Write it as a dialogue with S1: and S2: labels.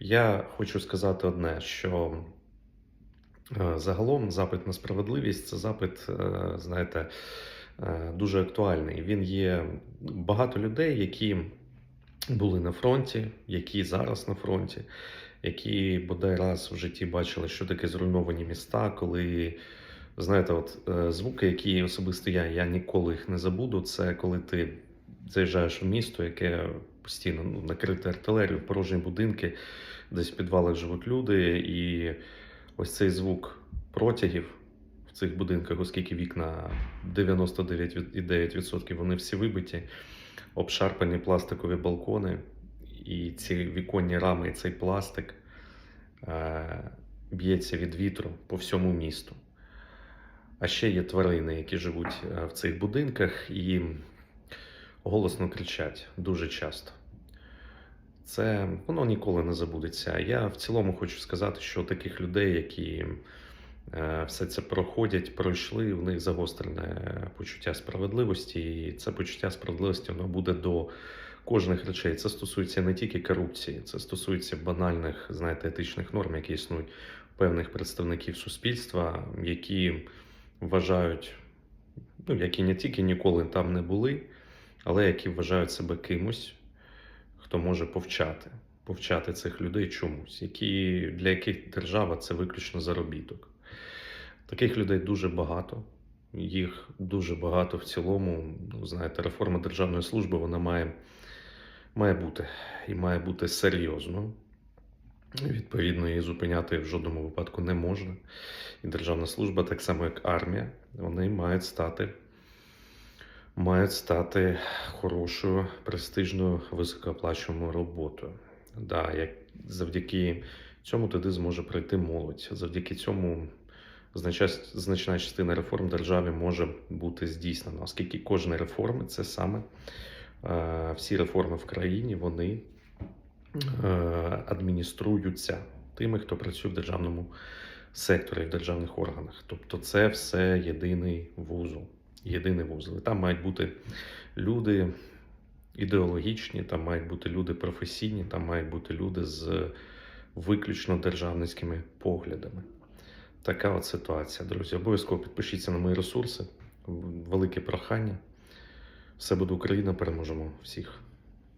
S1: Я хочу сказати одне, що е, загалом запит на справедливість це запит, е, знаєте, е, дуже актуальний. Він є багато людей, які були на фронті, які зараз на фронті, які бодай раз в житті бачили, що таке зруйновані міста, коли. Знаєте, от звуки, які особисто я, я ніколи їх не забуду. Це коли ти заїжджаєш в місто, яке постійно ну, накрите артилерією, порожні будинки, десь в підвалах живуть люди, і ось цей звук протягів в цих будинках, оскільки вікна 99,9% вони всі вибиті, обшарпані пластикові балкони, і ці віконні рами, і цей пластик е, б'ється від вітру по всьому місту. А ще є тварини, які живуть е, в цих будинках і голосно кричать дуже часто. Це воно ніколи не забудеться. Я в цілому хочу сказати, що таких людей, які е, все це проходять, пройшли, в них загострене почуття справедливості, і це почуття справедливості воно буде до кожних речей. Це стосується не тільки корупції, це стосується банальних, знаєте, етичних норм, які існують у певних представників суспільства, які вважають, ну, які не тільки ніколи там не були, але які вважають себе кимось, хто може повчати, повчати цих людей чомусь, які, для яких держава це виключно заробіток. Таких людей дуже багато. Їх дуже багато в цілому. Ну, знаєте, реформа державної служби вона має, має бути і має бути серйозно. Відповідно, її зупиняти в жодному випадку не можна. І державна служба, так само як армія, вони мають стати, мають стати хорошою, престижною, високооплачуваною роботою. Да, як завдяки цьому туди зможе прийти молодь. Завдяки цьому значна, частина реформ в державі може бути здійснена, оскільки кожна реформа це саме е, всі реформи в країні, вони е, адмініструються тими, хто працює в державному секторі, в державних органах. Тобто, це все єдиний вузол. Єдиний вузол. Там мають бути люди ідеологічні, там мають бути люди професійні, там мають бути люди з виключно державницькими поглядами. Така от ситуація, друзі. Обов'язково підпишіться на мої ресурси. Велике прохання. Все буде Україна, переможемо всіх.